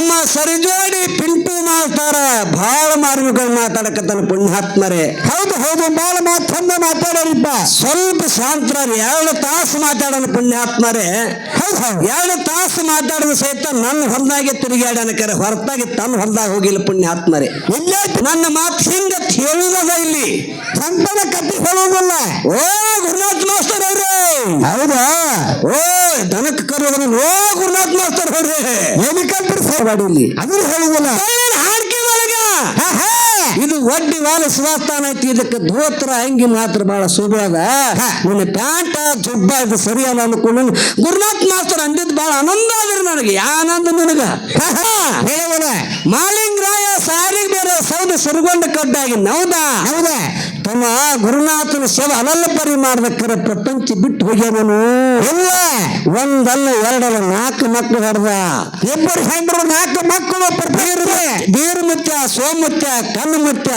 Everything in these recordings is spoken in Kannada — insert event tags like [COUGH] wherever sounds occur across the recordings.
ನಮ್ಮ ಸರಿಜೋಡಿ ಪಿಂಟು ಮಾಸ್ತಾರ ಬಹಳ ಮಾರ್ಮಿಗಳು ಮಾತಾಡಕತ್ತಾನ ಪುಣ್ಯಾತ್ಮರೇ. ಹೌದು ಹೌದು ಬಾಳ ಮಾತು ಚಂದ ಮಾತಾಡೋರಿಪ್ಪ. ಸ್ವಲ್ಪ ಶಾಂತರ ಎರಡು ತಾಸು ಮಾತಾಡೋಣ ಪುಣ್ಯಾತ್ಮರೇ. ಹೌದು ಹೌದು. ಎರಡು ತಾಸು ಮಾತಾಡೋದು ಸಹಿತ ನನ್ನ ಹೊಲದಾಗೆ ತಿರುಗಾಡ್ಯಾನ ಕರೆ ಹೊರತಾಗಿ ತನ್ನ ಹೊಲದಾಗ ಹೋಗಿಲ್ಲ ಪುಣ್ಯಾತ್ಮರೇ. ಇಲ್ಲ ನನ್ನ ಮಾತು ಹಿಂಗ ಹೇಳುವುದದ ಇಲ್ಲಿ. ಸಂತನ ಕತ್ತಿ ಹೇಳುವುದಲ್ಲ ಓ ಗುರುನಾಥ್ ಮಾಸ್ತರ್ ಅವ್ರೆ. ಹೌದಾ? ಓ ದನಕ್ಕೆ ಕರೋದನ್ನ ಓ ಗುರುನಾಥ್ ಮಾಸ್ತರ್ ಅವ್ರೆ. ಏನಕ್ಕಂತ ಮಾಡಿ ಇಲ್ಲಿ. ಅದನ್ನು ಹೇಳುವುದಿಲ್ಲ ಕಳ್ಳನ ಹಾಡ್ಕೆ ಒಳಗ ಆಹಾ. ಇದು ಒಡ್ಡಿ ವಾಲ ಸುವಾಸ್ತಾನ ಐತಿ ಇದಕ್ಕೆ ಧೋತ್ರ ಅಂಗಿ ಮಾತ್ರ ಬಹಳ ಅದ ನಿನ್ನ ಪ್ಯಾಂಟ ಜುಬ್ಬ ಇದು ಸರಿಯಲ್ಲ ಅನ್ಕೊಂಡು ಗುರುನಾಥ್ ಮಾಸ್ತರ್ ಅಂದಿದ್ದು ಬಹಳ ಆನಂದ ಆದ್ರೆ ನನಗೆ ಆನಂದ ನನಗ? ಮಾಲಿಂಗರಾಯ ಸಾರಿಗೆ ಬೇರೆ ಸೌದ ಸುರುಗೊಂಡ ಕಡ್ಡಾಗಿ ನೌದಾ? ಹೌದಾ. ತಮ್ಮ ಗುರುನಾಥನ ಸೇವೆ ಅಲಲ್ಲ ಪರಿ ಮಾಡ್ಬೇಕಾರೆ ಪ್ರಪಂಚ ಬಿಟ್ಟು ಹೋಗ್ಯಾವನು ಇಲ್ಲ ಒಂದಲ್ಲ ಎರಡಲ್ಲ ನಾಲ್ಕು ಮಕ್ಕಳು ಹಡ್ದ ಇಬ್ಬರು ಹೆಂಡ್ರು ನಾಲ್ಕು ಮಕ್ಕಳು ಪ್ರಪಂಚ ಬೀರು ಮುತ್ಯ ಸೋಮುತ್ಯ ಕಣ್ಣು ಮುತ್ಯ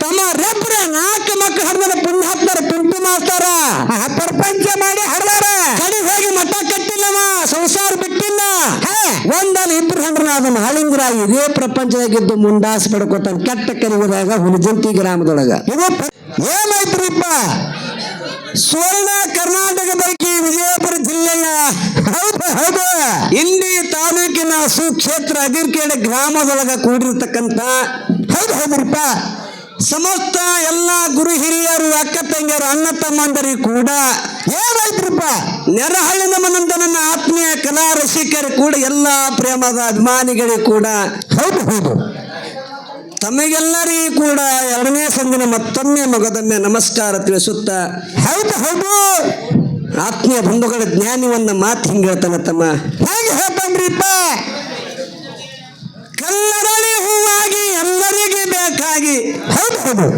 ತಮ್ಮ ರೆಬ್ರ ನಾಲ್ಕು ಮಕ್ಕಳು ಹಡ್ದಾರ ಪುಣ್ಯಾತ್ಮರ ಪಿಂಟು ಮಾಸ್ತಾರ ಪ್ರಪಂಚ ಹಂಡ್ರನಾದ ಹಾಳಿಂಗ್ರ ಇದೇ ಪ್ರಪಂಚದಾಗಿದ್ದು ಮುಂಡಾಸ್ ಪಡ್ಕೋತಾನ, ಕೆಟ್ಟ ಕರಿಗದಾಗ ಹುಲಿಜಂತಿ ಗ್ರಾಮದೊಳಗ. ಇದು ಏನಾಯ್ತ್ರಿಪ್ಪ ಸುವರ್ಣ ಕರ್ನಾಟಕ ವಿಜಯಪುರ ಜಿಲ್ಲೆಯ ಹೌದು ಹೌದು. ಇಲ್ಲಿ ತಾಲೂಕಿನ ಸುಕ್ಷೇತ್ರ ಅದಿರ್ಕೇಡ ಗ್ರಾಮದೊಳಗ ಕೂಡಿರ್ತಕ್ಕಂಥ ಹೌದು, ಹೌದ್ರಿಪ್ಪ. ಸಮಸ್ತ ಎಲ್ಲ ಗುರು ಹಿರಿಯರು, ಅಕ್ಕ ತಂಗಿಯರು, ಅಣ್ಣ ತಮ್ಮಂದರಿ ಕೂಡ ಏನಾಯ್ತ್ರಿಪ್ಪ ನೆರಹಳ್ಳಿ ಮನಂತ ನನ್ನ ಆತ್ಮೀಯ ಕಲಾ ರಸಿಕರು ಕೂಡ, ಎಲ್ಲ ಪ್ರೇಮದ ಅಭಿಮಾನಿಗಳಿಗೆ ಕೂಡ, ಹೌದು ಹೌದು. ತಮಗೆಲ್ಲರಿಗೂ ಕೂಡ ಎರಡನೇ ಸಂದಿನ ಮತ್ತೊಮ್ಮೆ ಮಗದೊಮ್ಮೆ ನಮಸ್ಕಾರ ತಿಳಿಸುತ್ತ, ಹೌದು ಹೌದು. ಆತ್ಮೀಯ ಬಂಧುಗಳ ಜ್ಞಾನಿವನ್ನ ಮಾತು ಹಿಂಗೆ ಹೇಳ್ತಾನೆ ತಮ್ಮ. ಹೇಗೆ ಹೇಳ್ತಾನ್ರಿಪ್ಪ ಕಲ್ಲರಳಿ ಹೂವಾಗಿ ಎಲ್ಲರಿಗೆ ಬೇಕಾಗಿ, ಹೌದು ಹೌದು.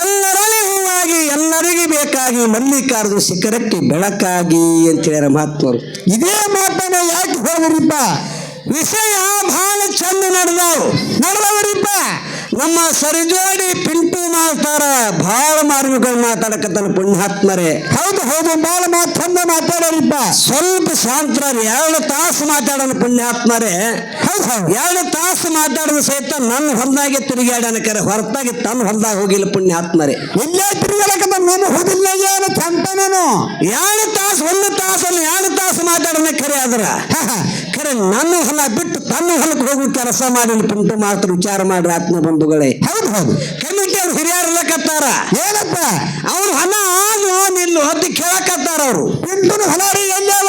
ಹೂವಾಗಿ ಎಲ್ಲರಿಗೆ ಬೇಕಾಗಿ ಮಲ್ಲಿಕಾರ್ಜುನ ಶಿಖರಕ್ಕೆ ಬೆಳಕಾಗಿ ಅಂತ ಅಂತೇಳ್ಯಾರ ಮಹಾತ್ಮರು. ಇದೇ ಮಾತನ್ನ ಯಾಕೆ ಹೇಳಿದ್ರಿಪ್ಪ? ವಿಷಯ ಬಹಳ ಚಂದ ನಡೆದವು. ನೋಡ್ದವ್ರಿಪ್ಪ? ನಮ್ಮ ಸರಿಜೋಡಿ ಪಿಂಟು ಮಾಸ್ತಾರ ಬಹಳ ಮಾರ್ಮಿಗಳು ಮಾತಾಡಕತ್ತಾನ ಪುಣ್ಯಾತ್ಮರೇ. ಹೌದು ಹೌದು ಬಾಳ ಮಾತಂದ ಮಾತಾಡೋರಿಪ್ಪ. ಸ್ವಲ್ಪ ಶಾಂತರ ಎರಡು ತಾಸು ಮಾತಾಡೋಣ ಪುಣ್ಯಾತ್ಮರೇ. ಹೌದು ಹೌದು. ಎರಡು ತಾಸು ಮಾತಾಡೋದು ಸಹಿತ ನನ್ನ ಹೊಲದಾಗೆ ತಿರುಗಾಡ್ಯಾನ ಕರೆ ಹೊರತಾಗಿ ತನ್ನ ಹೊಲದಾಗ ಹೋಗಿಲ್ಲ ಪುಣ್ಯಾತ್ಮರೇ. ಇಲ್ಲೇ ತಿರುಗಲಕ್ಕ ನಾನು ಹೋಗಿಲ್ಲ ಏನು ಚಂತನೇನು ಎರಡು ತಾಸು ಒಂದು ತಾಸಲ್ಲಿ ಎರಡು ತಾಸು ಮಾತಾಡೋಣ ಕರೆ ಆದ್ರ. ಕರೆ ನನ್ನ ಹೊಲ ಬಿಟ್ಟು ತನ್ನ ಹೊಲಕ್ಕೆ ಹೋಗಿ ಕೆಲಸ ಮಾಡಿ ಪಿಂಟು ಮಾತ್ರ ವಿಚಾರ ಮಾಡ್ರಿ ಆತ್ಮ ಬಂಧುಗಳೇ ಹೌದು ಹೌದು. ಕಮಿಟಿ ಅವ್ರು ಹಿರಿಯರ್ಲಕತ್ತಾರ ಏನಪ್ಪ? ಅವ್ರು ಹಣ ಆನು ನಿಲ್ಲು ಅದು ಕೇಳಕತ್ತಾರ ಅವರು. ಕುಂಟುನು ಹೊಲಾರಿ ಎಲ್ಲಾವ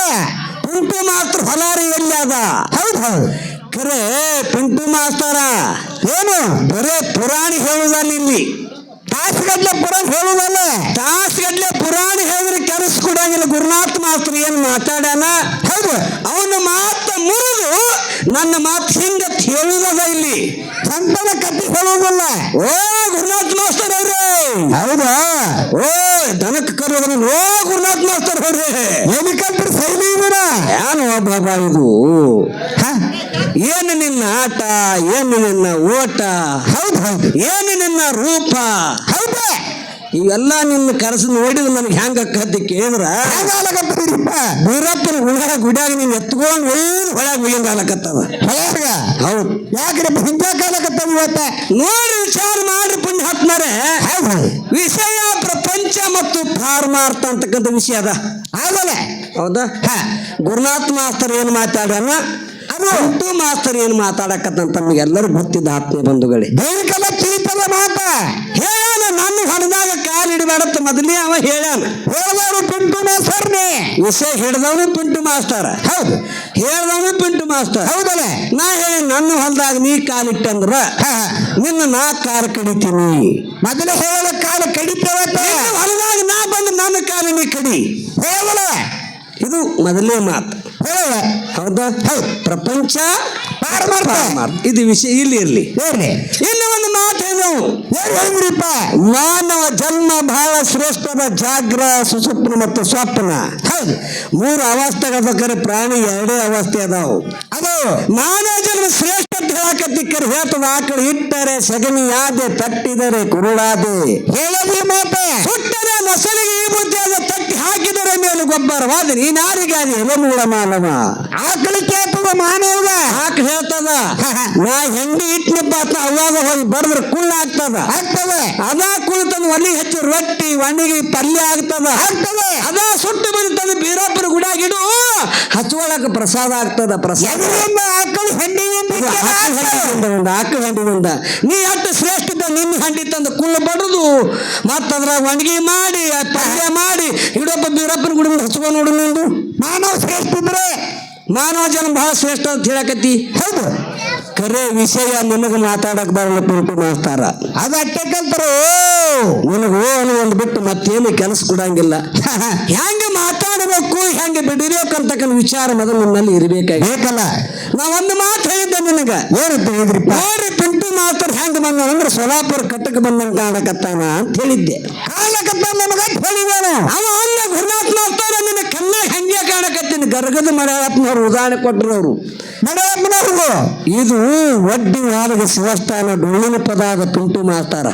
ಕುಂಟು ಮಾತ್ರ ಹೊಲಾರಿ ಎಲ್ಲಿ ಅದ? ಹೌದು ಹೌದು. ಕರೆ ಪಿಂಟು ಮಾಸ್ತಾರ ಏನು? ಬರೇ ಪುರಾಣಿ ಹೇಳುದಲ್ಲ ಇಲ್ಲಿ ತಾಸುಗಟ್ಲೆ ಹೇಳೋದಲ್ಲ ಹೇಳುದಲ್ಲ? ತಾಸ್ಗಡ್ಲೆ ಪುರಾಣ ಹೇಳಿದ್ರೆ ಕೆಲಸ ಕೊಡಂಗಿಲ್ಲ. ಗುರುನಾಥ್ ಮಾತ್ರ ಏನ್ ಮಾತಾಡ್ಯಾನ? ಹೌದು ಅವನ ಮಾತು ಮುರಿದು ನನ್ನ ಮಾತು ಹಿಂಗ ಹೇಳುವುದ ಇಲ್ಲಿ. ಸಂತನ ಕತ್ತಿ ಹೇಳುವುದಲ್ಲ ಓ ಗುರುನಾಥ್ ಮಾಸ್ತರ್ ಅವ್ರೆ. ಹೌದಾ? ಓ ದನಕ್ಕೆ ಕರೋದನ್ನ ಓ ಗುರುನಾಥ್ ಮಾಸ್ತರ್ ಅವ್ರೆ. ಏನಕ್ಕಂತ ಸೈಲಿ ಇದರ ಯಾರು ಬಾಬಾ ಇದು ಏನು ನಿನ್ನ ಆಟ ಏನು ನಿನ್ನ ಓಟ ಹೌದು ಹೌದು. ಏನು ನಿನ್ನ ರೂಪ? ಹೌದು. ಇವೆಲ್ಲ ನಿನ್ನ ಕರೆಸಿ ನೋಡಿದ್ರೆ ನನಗೆ ಹೆಂಗ ಕದ್ದು ಕೇಳಿದ್ರ? ಬೀರಪ್ಪನ ಗುಡ ಗುಡ್ಯಾಗ ನೀನ್ ಎತ್ಕೊಂಡು ಒಯ್ದು ಹೊಳ್ಯಾಗ ಒಯ್ಯಂಗಾಲಕತ್ತದ ಹೊಳ್ಯಾಗ? ಹೌದು. ಯಾಕ್ರೆ ಹಿಂದೆ ಕಾಲಕತ್ತವ ಇವತ್ತ? ನೋಡಿ ವಿಚಾರ ಮಾಡ್ರಿ ಪುಣ್ಯ ಹೌದು. ಹೌದು ವಿಷಯ ಪ್ರಪಂಚ ಮತ್ತು ಪಾರಮಾರ್ಥ ಅಂತಕ್ಕಂಥ ವಿಷಯ ಅದ. ಆಗಲ್ಲ ಹೌದಾ? ಗುರುನಾಥ್ ಮಾಸ್ತರ್ ಏನು ಮಾತಾಡ್ಯಾನ? ಮಾಸ್ಟರ್ ಮಾಸ್ತರ್ ಏನು ಮಾತಾಡಕತ್ತಂತ ನಮಗೆಲ್ಲರೂ ಗೊತ್ತಿದ್ದ ಆತ್ಮೀಯ ಬಂಧುಗಳೇ. ಬೇಕಲ್ಲ ತಿಳಿತದ ಮಾತ. ಹೇಳ ನನ್ನ ಹೊಡೆದಾಗ ಕಾಲು ಹಿಡಿಬಾರತ್ತ ಮೊದಲೇ ಅವ ಹೇಳ್ಯಾನ. ಹೇಳಿದವರು ಪಿಂಟು ಮಾಸ್ತರ್ನೇ. ವಿಷಯ ಹಿಡ್ದವನು ಪಿಂಟು ಮಾಸ್ತರ್ ಹೌದು. ಹೇಳ್ದವನು ಪಿಂಟು ಮಾಸ್ಟರ್. ಹೌದಲ್ಲ. ನಾ ಹೇಳಿ ನನ್ನ ಹೊಲದಾಗ ನೀ ಕಾಲಿಟ್ಟಂದ್ರ. ನಿನ್ನ ನಾ ಕಾಲು ಕಡಿತೀನಿ. ಮೊದಲೇ ಹೇಳೋ ಕಾಲ ಕಡಿತೇವ ಹೊಲದಾಗ ನಾ ಬಂದು ನನ್ನ ಕಾಲು ನೀ ಕಡಿ. ಹೇಳಲ್ಲ ಇದು ಮೊದಲೇ ಮಾತು. ಹೇಳಲ್ಲ ಹೌದಾ? ಹೌದು. ಪ್ರಪಂಚ. ಇದು ವಿಷಯ ಇಲ್ಲಿ ಇರ್ಲಿ. ಹೇಳಿ ಇನ್ನು ಒಂದು ಮಾತು ಮಾನವ ಜನ್ಮ ಬಹಳ ಶ್ರೇಷ್ಠದ ಜಾಗ್ರ ಸುಸುಪ್ನ ಮತ್ತು ಸ್ವಪ್ನ ಹೌದು. ಮೂರು ಅವಸ್ಥೆಗಳ ಪ್ರಾಣಿ ಎರಡೇ ಅವಸ್ಥೆ ಅದಾವು. ಅದು ಮಾನವ ಜನ್ಮ ಶ್ರೇಷ್ಠ ಹೇಳಕತ್ತಿಕ್ಕರ್ ಹೇಳ್ತದ. ಆಕಳು ಇಟ್ಟರೆ ಸಗಣಿ ಯಾದೆ ತಟ್ಟಿದರೆ ಕುರುಳಾದೆ ಹೇಳದಿ ಮಾತೆ. ಸುಟ್ಟರೆ ನಸಲಿಗೆ ಈ ಬುದ್ಧಿ ತಟ್ಟಿ ಹಾಕಿದರೆ ಮೇಲೆ ಗೊಬ್ಬರವಾದ. ನೀನಾರಿಗೆ ಅದು ಮೂಲ ಮಾನವ ಆಕಳಿ ಕೇಳ್ತದ ಮಾನವಗ. ಹೇಳ್ತದ ನಾ ಹೆಂಡಿ ಇಟ್ನಪ್ಪ ಅಂತ ಅವಾಗ ಹೋಗಿ ಬಡದ್ರ ಕುಳ್ಳ ಆಗ್ತದ. ಆಗ್ತದ. ಅದ ಕುಳಿತದ ತಂದು ಒಲಿ ಹಚ್ಚಿ ರೊಟ್ಟಿ ಒಣಗಿ ಪಲ್ಯ ಆಗ್ತದ. ಆಗ್ತದ. ಅದ ಸುಟ್ಟು ಬಂದು ತಂದು ಬೀರಪ್ಪನ ಗುಡಾಗಿಡು ಹಚ್ಚುವಳಕ ಪ್ರಸಾದ ಆಗ್ತದ ಪ್ರಸಾದ. ಆಕಳು ಹೆಣ್ಣಿನಿಂದ ಆಕಳು. ಹಂಡಿನಿಂದ ನೀ ಅಷ್ಟು ಶ್ರೇಷ್ಠ ನಿಮ್ಮ ನಿನ್ನ ಹಂಡಿ ತಂದು ಕುಳ್ಳ ಬಡದು. ಅದ್ರಾಗ ಒಣಗಿ ಮಾಡಿ ಪಲ್ಯ ಮಾಡಿ ಇಡಪ್ಪ ಬೀರಪ್ಪನ ಗುಡಿ ಹಚ್ಕೊಂಡು ನೋಡು ನಿಂದು. ಮಾನವ ಶ್ರೇಷ್ಠ ಇದ್ರೆ ಮಾನವ ಜನ ಬಹಳ ಶ್ರೇಷ್ಠ ಅಂತ ಹೇಳಕತ್ತಿ. ಹೌದು. ಕರೆ ವಿಷಯ ನಿನಗೆ ಮಾತಾಡಕ್ ಬರಲ್ಲ ಪಿಂಟು ಮಾಸ್ತಾರ ಅದು ಅಟ್ಟೆ ಕಲ್ತರು ನಿನಗೆ ಅನ್ನೋ ಒಂದು ಬಿಟ್ಟು ಮತ್ತೇನು ಕೆಲಸ ಕೊಡಂಗಿಲ್ಲ. [LAUGHS] ಹೆಂಗೆ ಮಾತಾಡಬೇಕು ಹೆಂಗೆ ಬಿಡಿಬೇಕಂತಕ್ಕಂಥ ವಿಚಾರ ಮೊದಲು ನಿನ್ನಲ್ಲಿ ಇರಬೇಕಾಗಿ ಬೇಕಲ್ಲ. ನಾ ಒಂದು ಮಾತು ಹೇಳಿದ್ದೆ ನಿನಗೆ. ಏನಂತ ಹೇಳಿದ್ರಿ ಮಾಸ್ತರ್ ಹೆಂಗೆ ಬಂದ ಅಂದ್ರೆ ಸೊಲಾಪುರ ಕಟ್ಟಕ್ಕೆ ಬಂದಂಗ ಕಾಣಕತ್ತಾನ ಅಂತ ಹೇಳಿದ್ದೆ. ಕಾಣಕತ್ತ ನಮಗ ಹೇಳಿದಾನ ಅವ ಒಂದು ಗುರುನಾಥ್ ಮಾಸ್ತರ ನಿನ್ನ ಕಣ್ಣ ಹೆಂಗೆ ಕಾಣಕತ್ತೀನಿ? ಗರ್ಗದ ಮಳೆಯಪ್ಪನವ್ರು ಉದಾಹರಣೆ ಕೊಟ್ಟರು ಅವರು ನಡವಪ್ಪನವ್ರಿಗೂ ಇದು ಒಡ್ಡಿ ವಾದಗ ಶಿವಸ್ಥಾನ ಡೊಳ್ಳಿನ ಪದಾದ ಪಿಂಟು ಮಾಸ್ತಾರ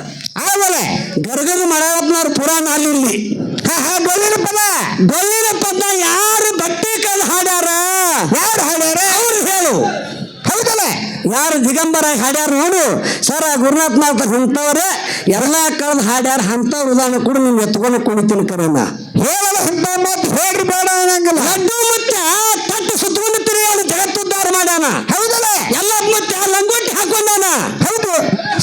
ಆಮೇಲೆ ಗರ್ಗದ ಮಳೆಯಪ್ಪನವ್ರ ಪುರಾಣ ಅಲ್ಲಿ ಹಾ ಹಾ ಪದ. ಡೊಳ್ಳಿನ ಪದ ಯಾರು ಬಟ್ಟೆ ಕಲ್ ಹಾಡ್ಯಾರ ಯಾರು ಹಾಡ್ಯಾರ ಅವ್ರು ಹೇಳು ಹೌದಲ್ಲ ಯಾರು ದಿಗಂಬರ ಹಾಡ್ಯಾರ ನೋಡು. ಸರ ಗುರುನಾಥ್ ಮಾಸ್ತರ್ ಹಿಂತವ್ರೆ ಎಲ್ಲ ಕಾಲದ ಹಾಡ್ಯಾರ ಅಂತವ್ರ ಉದಾಹರಣೆ ಕೂಡ ನಿಮ್ಗೆ ಎತ್ಕೊಂಡು ಕುಣಿತೀನಿ ಕರೆನ ಹೇಳಲ್ಲ ಅಂತ ಮಾತು ಹೇಳ್ರಿ ಬೇಡ ಅನ್ನಂಗಿಲ್ಲ. ಹಡ್ಡು ಮುಚ್ಚ ತಟ್ಟು ಸುತ್ತಕೊಂಡು ತಿರುಗಾಡು ಜಗತ್ತುದ್ಧಾರ ಮಾಡ್ಯಾನ. ಹೌದಲ್ಲ. ಎಲ್ಲ ಮುಚ್ಚ ಲಂಗೋಟಿ ಹಾಕೊಂಡಾನ. ಹೌದು.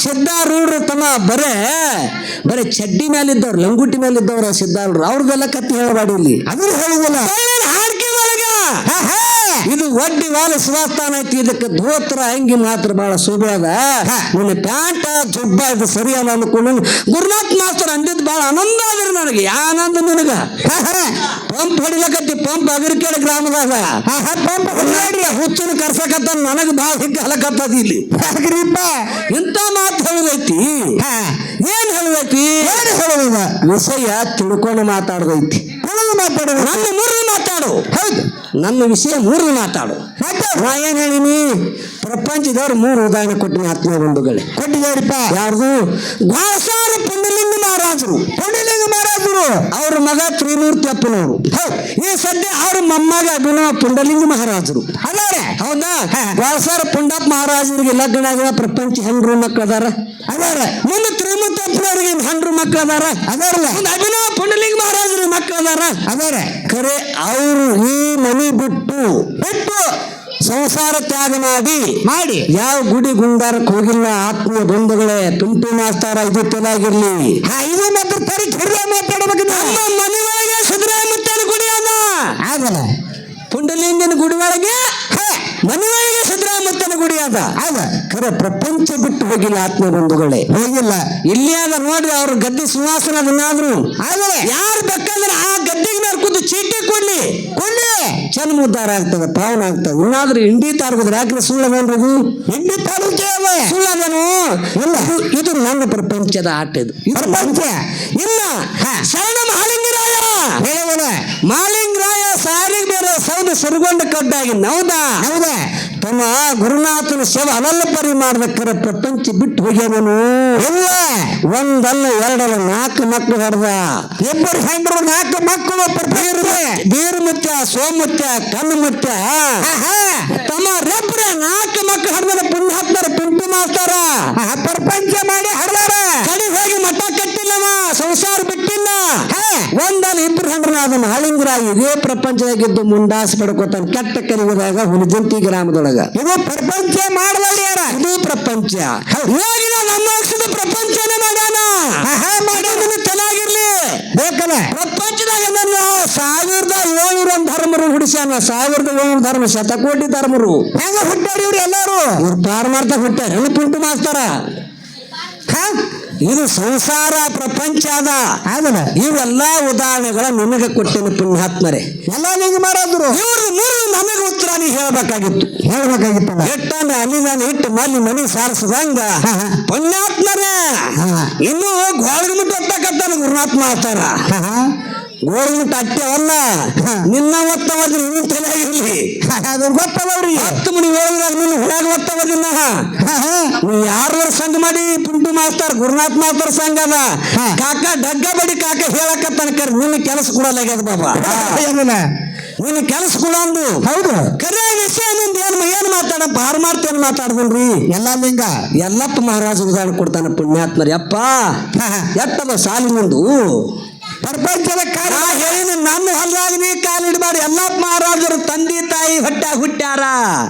ಸಿದ್ಧಾರೂಢರು ತಮ್ಮ ಬರೇ ಬರೇ ಚಡ್ಡಿ ಮೇಲಿದ್ದವ್ರು ಲಂಗುಟಿ ಮೇಲಿದ್ದವ್ರ ಸಿದ್ಧಾರೂಢರು ಅವ್ರದ್ದೆಲ್ಲ ಕತ್ತಿ ಹೇಳಬಾಡಿ ಇಲ್ಲಿ. ಅದನ್ನು ಹೇಳುದಿಲ್ಲ. ಹಾಡ್ಕೆ ಒಡ್ಡಿ ವಾಲ ಸುವಾಸ್ತಾನ ಐತಿ ಇದಕ್ಕೆ ಧೋತ್ರ ಅಂಗಿ ಮಾತ್ರ ಬಹಳ ಅದ. ನಿನ್ನ ಪ್ಯಾಂಟ ಜುಬ್ಬ ಇದು ಸರಿಯಲ್ಲ ಅನ್ಕೊಂಡು ಗುರುನಾಥ್ ಮಾಸ್ತರ್ ಅಂದಿದ್ದು ಬಹಳ ಆನಂದ ಆದ್ರಿ ನನಗೆ ಆನಂದ ನನಗ? ಪಂಪ್ ಹೊಡಿಲಕತ್ತಿ ಪಂಪ್ ಅಗರಿಕೆಡ ಗ್ರಾಮದಾಗ. ಪಂಪ್ ಹೊಡ್ರಿ ಹುಚ್ಚನ ಕರ್ಸಕತ್ತ ನನಗೆ ಭಾಳ ಹಿಗ್ಗ ಹಲಕತ್ತದ ಇಲ್ಲಿ. ಯಾಕ್ರಿಪ್ಪ? ಇಂಥ ಮಾತು ಹೇಳಿದೈತಿ. ಹಾ. ಏನ್ ಹೇಳಿದೈತಿ? ಏನು ಹೇಳುದಿಲ್ಲ ವಿಷಯ ತಿಳ್ಕೊಂಡು ಮಾತಾಡದೈತಿ. ಮಾತಾಡೋದು. ನನ್ನ ಮೂರು ಮಾತಾಡು. ಹೌದು. ನನ್ನ ವಿಷಯ ಮೂರು ಮಾತಾಡು. ಮಾತಾಡು ನಾ ಏನ್ ಹೇಳಿನಿ ಪ್ರಪಂಚದವ್ರು ಮೂರು ಉದಾಹರಣೆ ಕೊಟ್ಟಿನ ಆತ್ಮೀಯ ಬಂಧುಗಳೇ ಕೊಟ್ಟಿದ್ದಾರಿಪ್ಪ. ಯಾರ್ದು? ಘಾಸಾರ ಪುಂಡಲಿಂಗ ಮಹಾರಾಜರು. ಪುಂಡಲಿಂಗ ಮಹಾರಾಜರು. ಅವ್ರ ಮಗ ತ್ರಿಮೂರ್ತಿ ಅಪ್ಪನವರು. ಈ ಸದ್ಯ ಅವ್ರ ಮೊಮ್ಮಗ ಅಭಿನವ ಪುಂಡಲಿಂಗ ಮಹಾರಾಜರು. ಅದಾರೆ. ಹೌದಾ? ವಾಸಾರ ಪುಂಡಪ್ಪ ಮಹಾರಾಜರಿಗೆ ಲಗ್ನ ಆಗಿದ. ಪ್ರಪಂಚ ಹೆಂಗ್ರು ಮಕ್ಕಳು ಅದಾರ? ಅದಾರೆ. ಮುಂದೆ ತ್ರಿಮೂರ್ತಿ ಅಪ್ಪನವ್ರಿಗೆ ಹೆಂಗ್ರು ಮಕ್ಕಳು ಅದಾರ? ಅದಾರಲ್ಲ. ಅಭಿನವ ಪುಂಡಲಿಂಗ ಮಹಾರಾಜರಿಗೆ ಮಕ್ಳು ಅದಾರ? ಅದಾರೆ. ಖರೆ ಅವರು ಈ ಮನೆ ಬಿಟ್ಟು ಬಿಟ್ಟು ಸಂಸಾರ ತ್ಯಾಗ ಮಾಡಿ ಮಾಡಿ. ಯಾವ ಗುಡಿ ಗುಂಡಾರ ಹೋಗಿಲ್ಲ ಆತ್ಮೀಯ ಬಂಧುಗಳೇ ತುಂಟು ಮಾಸ್ತಾರ ಇದು ತೆಲಾಗಿರ್ಲಿ ಹಾ ಇದು ಮಾತ್ರ ತರಿ ಹಿರಿಯ ಮಾತಾಡ್ಬೇಕು ನಮ್ಮ ಮನೆ ಒಳಗೆ ಸಿದ್ದರಾಮಯ್ಯನ ಗುಡಿ ಅದ. ಆಗಲ್ಲ. ಪುಂಡಲಿಂಗನ ಗುಡಿ ಒಳಗೆ ಮನೆ ಒಳಗೆ ಸಿದ್ದರಾಮಯ್ಯನ ಗುಡಿ ಅದ ಆಗ ಕರೆ ಪ್ರಪಂಚ ಬಿಟ್ಟು ಹೋಗಿಲ್ಲ ಆತ್ಮ ಬಂಧುಗಳೇ ಹೋಗಿಲ್ಲ. ಇಲ್ಲಿ ಅದ ನೋಡ್ರಿ ಅವ್ರ ಗದ್ದೆ ಸಿಂಹಾಸನ ಅದನ್ನಾದ್ರು ಆಗಲ್ಲ ಯಾರು ಬೇಕಂದ್ರೆ ಆ ಗದ್ದೆಗೆ ಮೇಲೆ ಕೂತು ಚೀಟಿ ಕೊಡ್ಲಿ. ಕೊಡ್ಲಿ. ಚೆನ್ನ ಮುದ್ದಾರ ಆಗ್ತದೆ ಪಾವನ ಆಗ್ತದೆ. ಇನ್ನಾದ್ರೂ ಇಂಡಿ ತಾರ್ಗುದ್ರೆ ಯಾಕ್ರೆ ಸುಳ್ಳದೇನ್ರಿ ಇಂಡಿ ತಾಲೂಕೆ ಸುಳ್ಳದೇನು? ಇಲ್ಲ. ಇದು- ನನ್ನ ಪ್ರಪಂಚದ ಆಟ ಇದು. ಪ್ರಪಂಚ. ಇಲ್ಲ. ಶರಣ ಮಾಲಿಂಗರಾಯ ಬೇರೆ ಸೌದ ಸರಿಗೊಂಡ ಕಡ್ಡಾಗಿ ನೌದಾ ಹೌದಾ. ತಮ್ಮ ಗುರುನಾಥನ ಸೇವೆ ಅವೆಲ್ಲ ಪರಿ ಮಾಡ್ಬೇಕಾರೆ ಪ್ರಪಂಚ ಬಿಟ್ಟು ಹೋಗ್ಯಾನನು ಇಲ್ಲ. ಒಂದಲ್ಲ ಎರಡಲ್ಲ ನಾಲ್ಕು ಮಕ್ಕಳು ಹಡ್ದ. ಇಬ್ಬರು ಹೆಂಡ್ರು ನಾಲ್ಕು ಮಕ್ಕಳು ಬೀರ್ಮುತ್ಯ ಸೋಮುತ್ಯ ಕಣ್ಣುಮುತ್ಯ ತಮ್ಮ ರೆಬ್ರೆ ನಾಲ್ಕು ಮಕ್ಕಳು ಹಡ್ದಾರ ಪುಣ್ಯ ಪಿಂಟು ಪಿಂಪಿ ಆ ಪ್ರಪಂಚ ಮಾಡಿ ಹಡ್ದಾರ. ಕಡಿ ಹೋಗಿ ಕಟ್ಟಿಲ್ಲವ ಸಂಸಾರ ಬಿಟ್ಟಿಲ್ಲ. ಒಂದಲ್ಲ ಇಬ್ರು ಹೆಂಡ್ರನ ಅದನ್ನ ಹಳಿಂಗ್ರ ಇದೇ ಪ್ರಪಂಚದಾಗಿದ್ದು ಮುಂದಾಸ ಪಡ್ಕೋತಾನ ಕೆಟ್ಟ ಕರಿಗೋದಾಗ ಹುಲಿಜಂತಿ ಗ್ರಾಮದೊಳಗ. ಇದು ಪ್ರಪಂಚ ಮಾಡಬಲ್ಲ ಯಾರ? ಇದು ಪ್ರಪಂಚ. ಇವಾಗಿನ ನಮ್ಮ ವರ್ಷದ ಪ್ರಪಂಚನೇ ಆಹಾ, ಮಾಡೋದನ್ನ ಚೆನ್ನಾಗಿರ್ಲಿ. ಬೇಕಲ್ಲ? ಪ್ರಪಂಚದಾಗ ಸಾವಿರದ ಏಳ್ನೂರ ಒಂದು ಧರ್ಮರು ಹುಡಿಸ್ಯಾನ. ಸಾವಿರದ ಏಳ್ನೂರ ಧರ್ಮ ಶತಕೋಟಿ ಧರ್ಮರು. ಹೆಂಗ ಹುಟ್ಟಾಡಿ ಇವ್ರು ಎಲ್ಲಾರು? ಇವ್ರು ಪಾರಮಾರ್ಥ ಹುಟ್ಟಾರ ಹೆಣ್ಣು ಪುಂಟು ಮಾಡ್ತಾರ ಹಾ? ಇದು ಸಂಸಾರ ಪ್ರಪಂಚ ಅದ. ಆಗಲ್ಲ ಇವೆಲ್ಲ ಉದಾಹರಣೆಗಳ ನಿಮಗೆ ಕೊಟ್ಟಿನ ಪುಣ್ಯಾತ್ಮರೇ. ಎಲ್ಲ ನಿಂಗೆ ಮಾರಾದ್ರು ಇವ್ರ ಮೂರು ನಮಗೆ ಉತ್ತರ ನೀ ಹೇಳ್ಬೇಕಾಗಿತ್ತು. ಹೇಳ್ಬೇಕಾಗಿತ್ತಲ್ಲ? ಅಲ್ಲಿ ನಾನು ಇಟ್ಟು ಮಲ್ಲಿ ಮನಿ ಸಾರಿಸದಂಗ. ಪುಣ್ಯಾತ್ಮರೇ. ಇನ್ನು ಗೋಳಗಮುಟ್ಟು ಒತ್ತಕತ್ತಾನ ಗುರುನಾಥ್ ಮಾಸ್ತಾರ ಗೋಳಗಮುಟ್ಟು ತಟ್ಟೆ ಅಲ್ಲ ನಿನ್ನ ಒತ್ತವದ್ರೆ ನಿನ್ನ ತಲೆಯಾಗಿರ್ಲಿ. ಅದು ಗೊತ್ತವಲ್ರಿ. ಹತ್ತು ಮನಿ ಒಳಗಾಗ ನಿನ್ನ ಹೊಳಗ ಒತ್ತವದಿನ ನೀ ಯಾರು ಸಂಘ ಮಾಡಿ ಪುಂಟು ಮಾಸ್ತಾರ ಗುರುನಾಥ್ ಮಾಸ್ತಾರ ಸಂಘ ಅದ. ಕಾಕ ಡಗ್ಗ ಬಡಿ ಕಾಕ ಹೇಳಕ ಕರ್ ನಿನ್ನ ಕೆಲಸ ಕೊಡಲಾಗ್ಯದ ಬಾಬಾ. ನಿನ್ನ ಕೆಲಸ ಕೊಡಂದು ಹೌದು. ಕರೆ ವಿಷಯ ನಿಂದ ಏನ್ ಏನ್ ಮಾತಾಡ ಮಾರ್ತ ಏನ್ ಮಾತಾಡ್ದಲ್ರಿ ಎಲ್ಲ ಲಿಂಗ. ಎಲ್ಲಪ್ಪ ಮಹಾರಾಜ ಉದಾಹರಣೆ ಕೊಡ್ತಾನ ಪುಣ್ಯಾತ್ಮರಿ. ಅಪ್ಪ ಎಟ್ಟದ ಸಾಲಿನೊಂದು ಪ್ರಪಂಚದ ನಾ ಹೇಳಿನ ನನ್ನ ಹೊಲದಾಗ ನೀ ಕಾಲಿಡಬಾರ್ದು ಎಲ್ಲಪ್ಪ ಮಹಾರಾಜರು ತಂದೆ ತಾಯಿ ಹೊಟ್ಟಾಗ ಹುಟ್ಟ್ಯಾರ.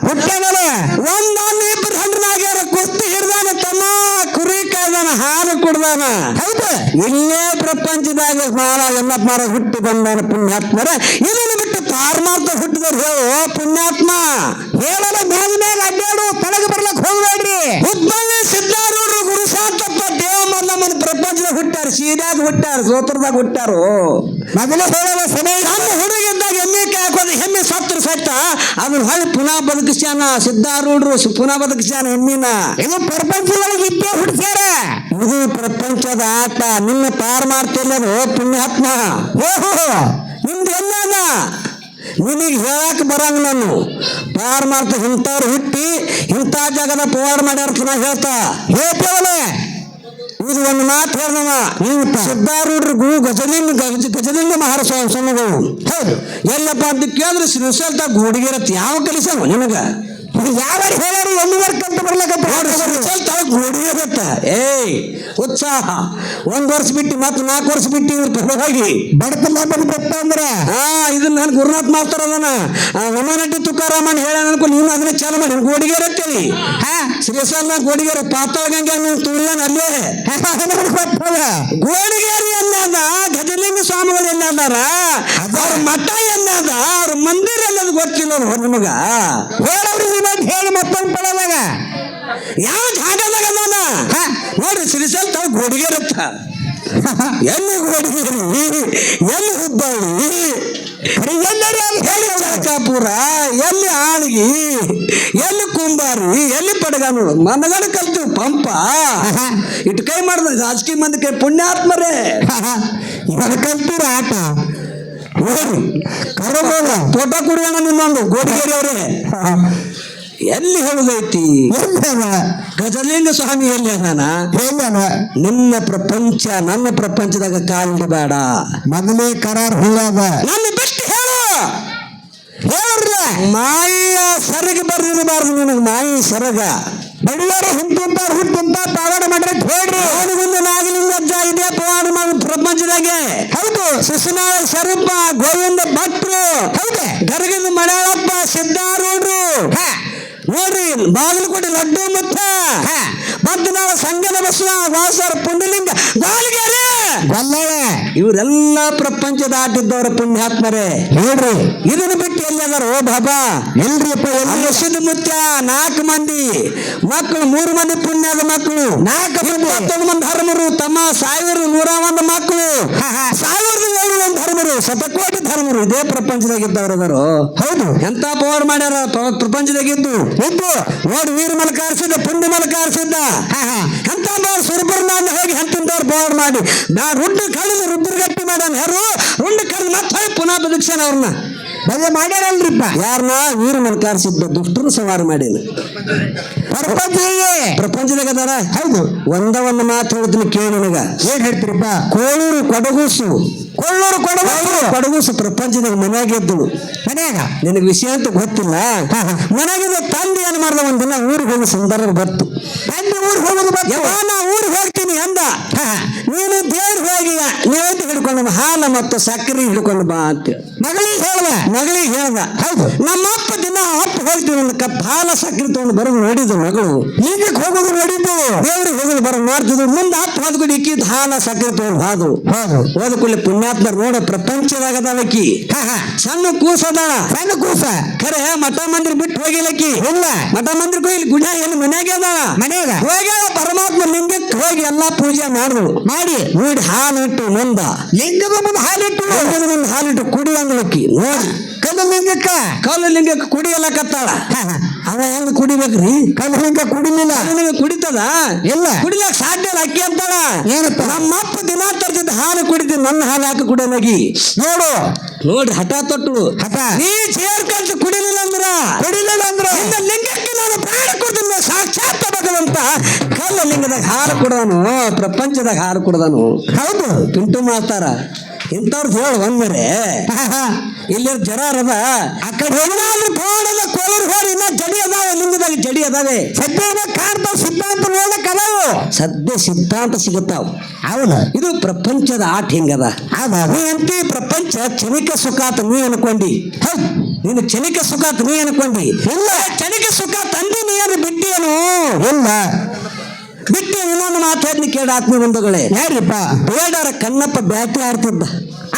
ಹುಟ್ಟನಲ್ಲ ಒಂದ್ ಇಬ್ಬರು ಹಣ್ಣಾಗ್ಯಾರ ಕುಸ್ತಿ ಹಿಡ್ದಾನ ತಮ್ಮ ಕುರಿ ಕಾಯ್ದಾನ ಹಾಲು ಕುಡ್ದಾನ. ಹೌದು. ಇಲ್ಲೇ ಪ್ರಪಂಚದಾಗ ಮಹಾರಾಜ ಎಲ್ಲಪ್ಪ ಹುಟ್ಟಿ ಬಂದಾನ ಪುಣ್ಯಾತ್ಮರ. ಇದನ್ನು ಬಿಟ್ಟು ಪಾರ್ಮಾರ್ಥ ಹುಟ್ಟಿದ್ರು ಹೇಳು ಪುಣ್ಯಾತ್ಮ. ಹೇಳಲ್ಲ ಮ್ಯಾಗ ಮ್ಯಾಗ ಅಡ್ಡಾಡು ತಳಗ ಬರ್ಲಕ್ ಹೋಗ್ಬೇಡ್ರಿ. ಹುಬ್ಬಳ್ಳಿ ಸಿದ್ದಾರೂರು ಗುರು ಶಾಂತಪ್ಪ ದೇವ ಮಲ್ಲಮ್ಮನ ಪ್ರಪಂಚದಾಗ ಹುಟ್ಟಾರ ಸೀದಾಗ ಹುಟ್ಟಾರ ಸೋತ್ರದಾಗ ಹುಟ್ಟಾರು ಮೊದಲೇ ಹೇಳುವ ಸಮಯ ನಮ್ಮ ಹುಡುಗಿದ್ದಾಗ ಎಮ್ಮೆ ಹಾಕೋದು ಹೆಮ್ಮೆ ಸತ್ರ ಸತ್ತ ಅದನ್ನ ಹೊಳೆ ಪುನಃ ಬದುಕಿಸ್ಯಾನ ಸಿದ್ಧಾರೂಢರು ಪುನಃ ಬದುಕಿಸ್ಯಾನ ಹೆಮ್ಮಿನ ಇದು ಪ್ರಪಂಚದೊಳಗೆ ಇದ್ದೇ ಹುಡ್ಸ್ಯಾರ ಇದು ಪ್ರಪಂಚದ ಆಟ ನಿನ್ನ ಪಾರ್ ಮಾಡ್ತಿಲ್ಲದು ಪುಣ್ಯಾತ್ಮ. ಓಹೋ ನಿಮ್ದು ಎಲ್ಲ ನಿನಗೆ ಹೇಳಕ್ ಬರಂಗ ನಾನು. ಪಾರ್ ಮಾಡ್ತ ಇಂಥವ್ರು ಹುಟ್ಟಿ ಇಂಥ ಜಾಗದ ಪವಾಡ ಮಾಡ್ಯಾರ ಪುನಃ ಹೇಳ್ತಾ. ಹೇಳ್ತೇವಲ್ಲ ಇದು ಒಂದು ಮಾತು ಹೇಳ್ದವ. ನೀವು ಸಿದ್ಧಾರೂಢರಿಗೂ ಗಜಲಿಂಗ ಗಜ ಗಜಲಿಂಗ ಮಹಾರಾಜ ಸ್ವಾಮಿಗಳು. ಹೌದು. ಎಲ್ಲಪ್ಪ ಅಂತ ಕೇಳಿದ್ರೆ ಶ್ರೀಶೈಲದ ಗೋಡಿಗಿರತ್ತೆ ಯಾವ ಕಲಿಸವ ನಿನಗ? ಯಾವ ಹೇಳಾರು ಎಲ್ಲಿವರ್ ಕಂತ ಬರ್ಲಕತ್ತ ಗೋಡಿಗಿರತ್ತ ಏಯ್ ಉತ್ಸಾಹ. ಒಂದ್ ವರ್ಷ ಬಿಟ್ಟು ಮತ್ತೆ ನಾಲ್ಕು ವರ್ಷ ಬಿಟ್ಟು ಇವ್ರ ಹೋಗಿ. ಬಡತನ ಬಂದ್ಬಿಟ್ಟ ಅಂದ್ರ? ಹಾ ಇದನ್ನ ನಾನು ಗುರುನಾಥ್ ಮಾಸ್ತರ್ ಅದನ್ನ ರಮಾನಟ್ಟಿ ತುಕಾರಾಮನ್ ಹೇಳ ಅನ್ಕೊ ನೀವು ಅದನ್ನ ಚಾಲು ಮಾಡಿ. ಗೋಡಿಗೆರೆ ಅಂತೇಳಿ ಹಾ. ಶ್ರೀಶೈಲ ಗೋಡಿಗೆರೆ ಪಾತಾಳ ಗಂಗೆ ತುಳಿಯನ್ ಅಲ್ಲೇ. ಗೋಡಿಗೇರಿ ಎಲ್ಲಾದ ಗಜಲಿಂಗ ಸ್ವಾಮಿಗಳು ಎಲ್ಲಾದಾರ ಅವ್ರ ಮಠ ಎಲ್ಲಾದ ಅವ್ರ ಮಂದಿರ ಎಲ್ಲದ ಗೊತ್ತಿಲ್ಲ ನಮಗ. ಇನ್ನೊಂದು ಹೇಳಿ ಮತ್ತೊಂದು ಪಡೋದಾಗ ಯಾವ ಜಾಗದಾಗ ಅದಾನ? ಹ? ನೋಡ್ರಿ ಸಿರಿಸಲ್ ತಾವು ಗೋಡಿಗೇರತ್ತ ಎಲ್ಲಿ ಗೋಡಿಗೇರಿ ಎಲ್ಲಿ ಹುಬ್ಬಳ್ಳಿ? ಎಲ್ಲರೂ ಹೇಳಿ ಚಳಕಾಪುರ ಎಲ್ಲಿ ಆಳ್ಗಿ? ಎಲ್ಲಿ ಕುಂಬಾರಿ? ಎಲ್ಲಿ ಪಡಗಾನು ಮನಗಡ ಕಲ್ತು ಪಂಪ. ಇಟ್ಟು ಕೈ ಮಾಡಿದ ರಾಜಕೀಯ ಮಂದಿ ಕೈ ಪುಣ್ಯಾತ್ಮರೇ. ಇವಾಗ ಕಲ್ತೀರ ಆಟ? ನೋಡಿ ಕರಗೋಗ ಫೋಟೋ ಕುಡಿಯೋಣ ನಿನ್ನೊಂದು ಗೋಡಿಗೇರಿ ಅವರೇ ಎಲ್ಲಿ ಹೇಳುದೈತಿ? ಗಜಲಿಂಗ ಸ್ವಾಮಿ ಎಲ್ಲಿ ಅದಾನ? ನಿನ್ನ ಪ್ರಪಂಚ ನನ್ನ ಪ್ರಪಂಚದಾಗ ಕಾಲಿಡಬೇಡ ಮೊದಲೇ ಕರಾರ್ ಹುಳದ. ನನ್ನ ಬಿಟ್ಟು ಹೇಳು. ಹೇಳ್ರಲ್ಲ ಮಾಯಿಯ ಸರಗ ಬರ್ದಿರಬಾರ್ದು ನಿನಗೆ ಮಾಯಿ ಸರಗ. ಬಡಿವಾರ ಹಿಂತಿಂತ ಹುಟ್ಟಿಂತ ಪಾವಾಡ ಮಾಡ್ರೆ ಹೇಳ್ರಿ ಅವನಿಗೊಂದು ನಾಗಲಿಂಗ ಅಜ್ಜ ಇದೆ ಪವಾಡ ಮಾಡಿ ಪ್ರಪಂಚದಾಗೆ. ಹೌದು. ಶಿಶುನಾಳ ಸ್ವರೂಪ ಗೋವಿಂದ ಭಟ್ರು. ಹೌದೇ. ಗರಗಿನ ಮಡ್ಯಾಳಪ್ಪ ಸಿದ್ಧಾರೂಢರು ಹಾ. ನೋಡ್ರಿ ಬಾಗಲಕೋಟೆ ಲಡ್ಡು ಮುತ್ತ ಹಾ. ಸಂಘದ ಸಂಗದ ಬಸವ ವಾಸರ ಪುಂಡಲಿಂಗ ಗಾಲಿಗೆರೆ ಗೊಲ್ಲಳ ಇವರೆಲ್ಲ ಪ್ರಪಂಚದ ಆಟಿದ್ದವರ ಪುಣ್ಯಾತ್ಮರೇ. ಹೇಳ್ರಿ. ಇದನ್ನು ಬಿಟ್ಟು ಓ ಬಾಬಾ. ಎಲ್ರಿಪ್ಪ ವರ್ಷದ ಮುತ್ಯ ನಾಲ್ಕು ಮಂದಿ. ಮಕ್ಕಳು ಮೂರು ಮಂದಿ ಪುಣ್ಯದ ಮಕ್ಕಳು. ನಾಲ್ಕು ಮಂದಿ. ಇಪ್ಪತ್ತೊಂದು ಮಂದಿ ಧರ್ಮರು ತಮ್ಮ ಸಾವಿರ ನೂರ ಒಂದು ಮಕ್ಕಳು. ಸಾವಿರದ ಏಳು ಒಂದು ಧರ್ಮರು ಶತಕೋಟಿ ಧರ್ಮರು ಇದೇ ಪ್ರಪಂಚದಾಗ ಇದ್ದವ್ರು ಅದಾರು ಹೌದು. ಎಂತ ಪವರ್ ಮಾಡ್ಯಾರ? ಪ್ರಪಂಚದಾಗ ಪ್ರಪಂಚದಾಗಿದ್ದು. ಇದ್ದು. ನೋಡಿ ವೀರ ಮಲಕ ಆರಿಸಿದ್ದ ಪುಣ್ಯ ಮಲಕ ಆರಿಸಿದ್ದ ಹಾ ಹಾ. ಎಂತ ಸುರಪರ್ನಾಂದ ಹೋಗಿ ಎಂತಂದವ್ರು ಪವರ್ ಮಾಡಿ. ನಾ ರುಡ್ಡು ಕಳೆದು ರುದ್ರಗಟ್ಟಿ ಮಾಡ್ಯಾನ. ಯಾರು ರುಂಡು ಕರೆದು ಮತ್ತೆ ಪುನಃ ಬದುಕ್ಸ್ಯಾನ ಅವ್ರನ್ನ ಮದುವೆ ಮಾಡ್ಯಾರಲ್ರಿಪ್ಪ. ಯಾರನ್ನ ವೀರ ಮಲಕ ಆರಿಸಿದ್ದ ದುಷ್ಟರು ಸವಾರ ಮಾಡಿಲ್ಲ ಪ್ರಪಂಚದಾಗ ಅದಾರ? ಹೌದು. ಒಂದ ಒಂದು ಮಾತು ಹೇಳ್ತೀನಿ ಕೇಳಿ ನನಗ. ಏನ್ ಹೇಳ್ತೀರಪ್ಪ? ಕೋಳೂರು ಕೊಡಗೂಸು. ಕೊಳ್ಳೂರು ಕೊಡಬಾರ್ದು. ಕೊಡಗೂಸು ಪ್ರಪಂಚದಾಗ ಮನ್ಯಾಗ ಇದ್ದಳು. ಮನ್ಯಾಗ? ನಿನಗೆ ವಿಷಯ ಅಂತ ಗೊತ್ತಿಲ್ಲ? ನನಗಿದ ತಂದೆ ಏನು ಮಾಡ್ದ? ಒಂದಿನ ಊರಿಗೆ ಹೋಗಿ ಸಂದರ್ಭ ಬಂತು. ತಂದೆ ಊರಿಗೆ ಹೋಗೋದು ಬಂತು. ನಾ ಊರಿಗೆ ಹೋಗ್ತೀನಿ ಅಂದ. ನೀನು ದೇವ್ರಿಗೆ ಹೋಗಿ ನೀವಂತ ಹಿಡ್ಕೊಂಡು ಹಾಲು ಮತ್ತು ಸಕ್ಕರೆ ಹಿಡ್ಕೊಂಡು ಬಾ ಅಂತ ಮಗಳಿಗೆ ಹೇಳ್ದ? ಮಗಳಿಗೆ ಹೇಳ್ದ. ಹೌದು. ನಮ್ಮ ಅಪ್ಪ ದಿನ ಅಪ್ಪ ಹೋಗ್ತೀವಿ ಒಂದು ಕಪ್ ಹಾಲ ಸಕ್ಕರೆ ತಗೊಂಡು ಬರೋದು ನೋಡಿದ್ರು ಮಗಳು. ಈಗ ಹೋಗೋದು ನೋಡಿದ್ದು. ದೇವ್ರಿಗೆ ಹೋಗೋದು ಬರೋದು ಮಾಡ್ತಿದ್ರು ಮುಂದೆ ಅಪ್ಪ ಹೋದ್ಕೊಂಡು ಇಕ್ಕಿದ್ದು ಹಾಲ ಸಕ್ಕರೆ ತಗೊಂಡು ಹಾದು ಹೌದು. ಹೋದ ಕೂಡಲೇ ಪುಣ್ಯಾತ್ಮರು ರೋಡ ಪ್ರಪಂಚದಾಗ ಅದಾಳಕಿ ಹಾ ಹಾ ಸಣ್ಣ ಕೂಸದ ಸಣ್ಣ ಕೂಸ. ಖರೆ ಮಠ ಮಂದಿರ ಬಿಟ್ಟು ಹೋಗಿಲಕ್ಕಿ ಇಲ್ಲ. ಮಠ ಮಂದಿರ ಇಲ್ಲಿ ಗುಣ ಏನು? ಮನ್ಯಾಗೆ ಅದಾಳ. ಮನ್ಯಾಗ? ಹೋಗ್ಯಾಳ ಪರಮಾತ್ಮ ಲಿಂಗಕ್ಕೆ ಹೋಗಿ ಎಲ್ಲಾ ಪೂಜೆ ಮಾಡಿದ್ರು ಮಾಡಿ. ನೋಡಿ ಹಾಲು ಇಟ್ಟು ಮುಂದ. ಲಿಂಗದ ಮುಂದೆ ಹಾಲಿಟ್ಟು. ಲಿಂಗದ ಮುಂದೆ ಹಾಲಿಟ್ಟು ಕುಡಿ ಅಂದ್ಲಕ್ಕಿ ನೋಡಿ. ಕಲ್ಲು ಲಿಂಗಕ್ಕ ಕಲ್ಲು ಲಿಂಗಕ್ಕೆ ಕುಡಿಯಲ್ಲ ಕತ್ತಾಳ. ಹಾ, ಹಾ. ಅವ ಹೆಂಗ್ ಕುಡಿಬೇಕ್ರಿ? ಕಲ್ಲು ಕುಡಿಲಿಲ್ಲ. ನಿಮಗೆ ಕುಡಿತದ? ಇಲ್ಲ. ಕುಡಿಲಕ್ ಸಾಧ್ಯ ಇಲ್ಲ ಅಕ್ಕಿ ಅಂತಾಳ. ಏನಪ್ಪ? ನಮ್ಮಪ್ಪ ದಿನ ತರ್ತಿದ್ದ ಹಾಲು ಕುಡಿತೀನಿ ನನ್ನ ಹಾಲು ಹಾಕಿ ಕುಡಿಯೋನಾಗಿ ನೋಡು. ನೋಡ್ರಿ ಹಠ ತೊಟ್ಟು. ಹಠ. ನೀ ಚೇರ್ ಕಲ್ತು ಕುಡಿಲಿಲ್ಲ ಅಂದ್ರ? ಕುಡಿಲಿಲ್ಲ ಅಂದ್ರ? ನಿನ್ನ ಲಿಂಗಕ್ಕೆ ನಾನು ಪ್ರಾಣ ಕೊಡ್ತೀನಿ ಸಾಕ್ಷಾತ್ ಭಗವಂತ ಕಲ್ಲ ಲಿಂಗದಾಗ ಹಾಲು ಕೊಡೋನು ಪ್ರಪಂಚದಾಗ ಹಾಲು ಕೊಡೋನು ಹೌದು. ತುಂಟು ಮಾತಾರ ಇಂಥವ್ರದ್ದು ಹೇಳ ಒಂದ್ಮೇಲೆ ಇಲ್ಲಿ ಜರ ಅದ ಆ ಕಡೆ ಫೋಡದ ಕೋಲೂರು ಹೋರಿ ಇನ್ನ ಜಡಿ ಅದಾವೆ ಲಿಂಗದಾಗ ಜಡಿ ಅದಾವೆ. ಸದ್ಯ ಕಾಣ್ತಾವ ಸಿದ್ಧಾಂತ ನೋಡಕ್ ಅದಾವು ಸದ್ಯ ಸಿದ್ಧಾಂತ ಸಿಗುತ್ತಾವ. ಅವನು ಇದು ಪ್ರಪಂಚದ ಆಟ ಹಿಂಗದ. ನೀ ಅಂತಿ ಪ್ರಪಂಚ ಸುಖ ಸುಖಾತ ನೀ ಅನ್ಕೊಂಡಿ. ನೀನು ಚನಿಕ ಸುಖಾತ ನೀ ಅನ್ಕೊಂಡಿ. ಇಲ್ಲ. ಚನಿಕ ಸುಖ ತಂದಿ ನೀ ಬಿಟ್ಟಿಯೇನು? ಇಲ್ಲ. ಬಿಟ್ಟು ಇನ್ನೊಂದು ಮಾತು ಹೇಳಿ ಕೇಳಿ ಆತ್ಮೀಯ ಬಂಧುಗಳೇ. ಯಾರಿಪ್ಪ ಬೇಡರ ಕಣ್ಣಪ್ಪ ಬ್ಯಾಟಿ ಆಡ್ತಿದ್ದ.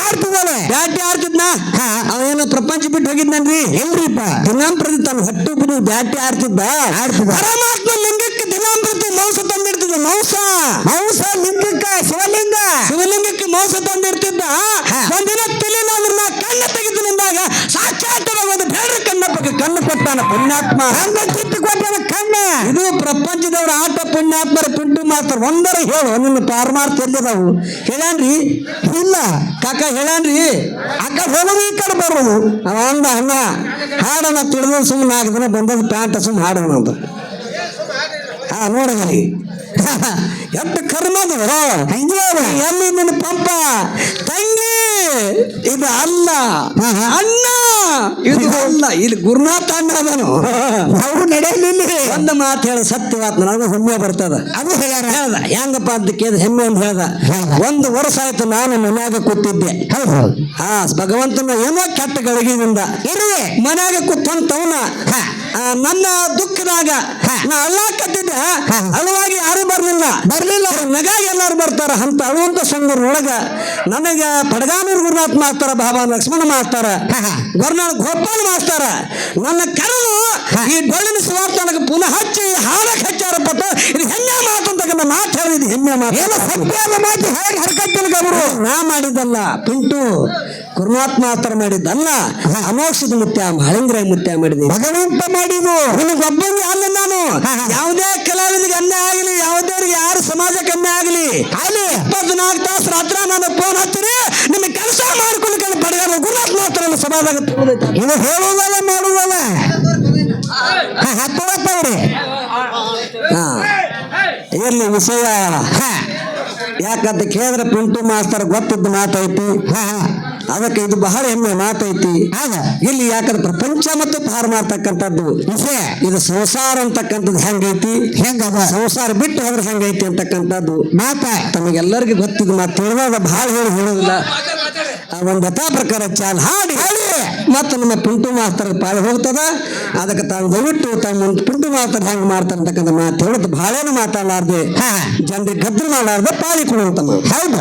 ಆಡ್ತಿದ್ದಾನೆ. ಬ್ಯಾಟಿ ಆಡ್ತಿದ್ನ? ಅವನು ಪ್ರಪಂಚ ಬಿಟ್ಟು ಹೋಗಿದ್ನನ್ರಿ ಎಲ್ರಿಪ್ಪ ದಿನಾಂಪ್ರತಿ ತನ್ನ ಹೊಟ್ಟು ಬಿಡು ಬ್ಯಾಟಿ ಆಡ್ತಿದ್ದ. ಆಡ್ತಿದ್ದ. ಪರಮಾತ್ಮ ಲಿಂಗಕ್ಕೆ ದಿನಾಂಪ್ರತಿ ಮೌಸ ತಂದಿಡ್ತಿದ್ದ. ಮೌಸ? ಮೌಸ ಲಿಂಗಕ್ಕ ಶಿವಲಿಂಗ. ಶಿವಲಿಂಗಕ್ಕೆ ಮೌಸ ತಂದಿರ್ತಿದ್ದ ಒಂದಿನ ತಿಳಿನ ಕಣ್ಣ ತೆಗೆದು ನಿಂದಾಗ ಸಾಕ್ಷಾತ್ ಬೇಡ್ರ ಕಣ್ಣಪ್ಪಗೆ ಕಣ್ಣು ಕೊಟ್ಟಾನ ಪುಣ್ಯಾತ್ಮ. ಹಂಗ ಪ್ರಪಂಚದವ್ರ ಆಟ ಪುಣ್ಯಾತ್ಮರ ಪಿಂಟು ಮಾಸ್ತರ ಒಂದರ ಹೇಳು ನಿನ್ನ ಪಾರಮಾರ್ಥ ಎಲ್ಲಿದಾವು? ಹೇಳಾನ್ರಿ ಇಲ್ಲ. ಕಾಕ ಹೇಳಾನ್ರಿ ಆ ಕಡೆ ಹೋಗೋದು ಈ ಕಡೆ ಬರೋದು. ಅವ ಅಂದ ಅಣ್ಣ ಹಾಡನ ತಿಳಿದು ಸುಮ್ಮನೆ ನಾಲ್ಕು ದಿನ ಬಂದದ್ದು ಪ್ಯಾಂಟ್ ಸುಮ್ಮನೆ ಹಾಡೋಣ ಅಂತ. ಹಾ ನೋಡಗಲಿ ಎಷ್ಟು ಕರ್ಮದು ಹಂಗೆ. ಎಲ್ಲಿ ನಿನ್ನ ಪಂಪ ತಂಗಿ. ಇದು ಅಲ್ಲ. ಅಣ್ಣ. ಇದು ಅಲ್ಲ ಇಲ್ಲಿ ಗುರುನಾಥ ಅಣ್ಣ ಅದನು ನಾವು ನಡೆಯಲಿಲ್ಲ ಒಂದು ಮಾತು ಹೇಳ ಸತ್ಯವಾತ್ ನನಗೂ ಹೆಮ್ಮೆ ಬರ್ತದ. ಅದು ಹೇಳ್ಯಾರ. ಹೇಳ್ದ ಹೆಂಗಪ್ಪ ಅಂತ ಕೇಳಿದ ಹೆಮ್ಮೆ ಅಂತ ಹೇಳ್ದ. ಒಂದು ವರ್ಷ ಆಯ್ತು ನಾನು ಮನ್ಯಾಗ ಕೂತಿದ್ದೆ. ಹಾ ಭಗವಂತನ ಏನೋ ಕೆಟ್ಟ ಗಳಿಗೆಯಿಂದ. ಇರುವೆ ಮನ್ಯಾಗ ಕೂತಂತವನ ನನ್ನ ದುಃಖದಾಗ ನಾ ಅಳ್ಳಾಕತ್ತಿದ್ದೆ. ಅಳುವಾಗಿ ಯಾರು ಬರ್ಲಿಲ್ಲ. ಬರ್ಲಿಲ್ಲ. ನಗಾಗಿ ಎಲ್ಲಾರು ಬರ್ತಾರ. ಅಂತ ಅಳುವಂತ ಸಂಗೂರ್ನೊಳಗ ನನಗ ಪಡಗಾನೂರು ಗುರುನಾಥ್ ಮಾಡ್ತಾರ ಬಾಬಾ ಲಕ್ಷ್ಮಣ ಮಾಡ್ತಾರ ಮಾಸ್ತಾರ ಗೋಪಾಲ್ ಗೋಪಾಲ ಮಾಸ್ತಾರ ನನ್ನ ಕರೆದು ಈ ಡೊಳ್ಳಿನ ಸುವಾರ್ತನಕ ಪುನಃ ಹಚ್ಚಿ ಹಾಡಕ್ ಹಚ್ಚಾರಪ್ಪ ಪಟ್ಟು ಇದು ಹೆಮ್ಮೆ ಮಾತು ಅಂತ ನನ್ನ ಮಾತು ಹೇಳಿದ್ ಹೆಮ್ಮೆ ಮಾತು. ಸತ್ಯದ ಮಾತು ಹೇಗೆ ಹರ್ಕತ್ತಿನ ಅವರು ನಾ ಮಾಡಿದ್ದಲ್ಲ ಪಿಂಟು. ಗುರುನಾಥ್ ಮಾಸ್ತರ ಮಾಡಿದ್ದಲ್ಲ ಅಮೋಕ್ಷದ ಮುತ್ಯ ಮಹೇಂದ್ರ ಮುತ್ಯ ಮಾಡಿದೆ ಭಗವಂತ ಮಾಡಿದ್ದು. ನಿನಗೊಬ್ಬಂಗೆ ಅಲ್ಲ ನಾನು. ಯಾವುದೇ ಕಲಾವಿದರಿಗೆ ಅನ್ಯಾಯ ಆಗಲಿ ಯಾವುದೇ ಯಾರು ಸಮಾಜಕ್ಕೆ ಕಮ್ಮಿ ಆಗಲಿ. ಅಲ್ಲಿ ಇಪ್ಪತ್ನಾಲ್ಕು ತಾಸು ರಾತ್ರ ನಾನು ಫೋನ್ ಹಚ್ಚಿರಿ ನಿಮ್ಮ ಕೆಲಸ ಮಾಡ್ಕೊಂಡು ಪಡೆದ ಗುರುನಾಥ್ ಮಾತ್ರ ಸಮಾಜ. ಇದು ಹೇಳುವುದಲ್ಲ ಮಾಡುವುದಲ್ಲ ಹತ್ತು ಬರ್ತಾವ್ರಿ ಹಾ. ಇರ್ಲಿ ವಿಷಯ. ಯಾಕಂತ ಕೇಳಿದ್ರೆ ಪಿಂಟು ಮಾಸ್ತರ್ ಗೊತ್ತಿದ್ದ ಮಾತೈತಿ. ಅದಕ್ಕೆ ಇದು ಬಹಳ ಹೆಮ್ಮೆ ಮಾತೈತಿ. ಆಗ ಇಲ್ಲಿ ಯಾಕಂದ್ರೆ ಪ್ರಪಂಚ ಮತ್ತು ಪಾರು ಮಾಡ್ತಕ್ಕಂಥದ್ದು. ಇದು ಸಂಸಾರ ಅಂತಕ್ಕಂಥದ್ದು ಹೆಂಗೈತಿ? ಹೆಂಗದ? ಸಂಸಾರ ಬಿಟ್ಟು ಹೋದ್ರೆ ಹೆಂಗೈತಿ ಅಂತಕ್ಕಂಥದ್ದು. ಮಾತ ತಮಗೆಲ್ಲರಿಗೂ ಗೊತ್ತಿದ್ದು ಮಾತು ತಿಳಿದಾಗ ಬಹಳ ಹೇಳಿ ಹೇಳೋದಿಲ್ಲ ಆ ಒಂದು ಯಥಾ ಪ್ರಕಾರ ಚಾಲ್ ಹಾಡಿ. ಹಾಡಿ. ಮತ್ತು ನಮ್ಮ ಪಿಂಟು ಮಾಸ್ತರ್ ಪಾಳಿ ಹೋಗ್ತದ. ಅದಕ್ಕೆ ತಾವು ದಯವಿಟ್ಟು ತಮ್ಮ ಒಂದು ಪಿಂಟು ಮಾಸ್ತರ್ ಹೆಂಗ್ ಮಾಡ್ತಾರಂತಕ್ಕಂಥ ಮಾತು ಹೇಳೋದು ಬಹಳ ಮಾತಾಡಲಾರ್ದೆ. ಜನರಿಗೆ ಗದ್ರ ಮಾಡಲಾರ್ದೆ ಪಾಳಿ ಕೊಡುವಂತ ಹೌದು.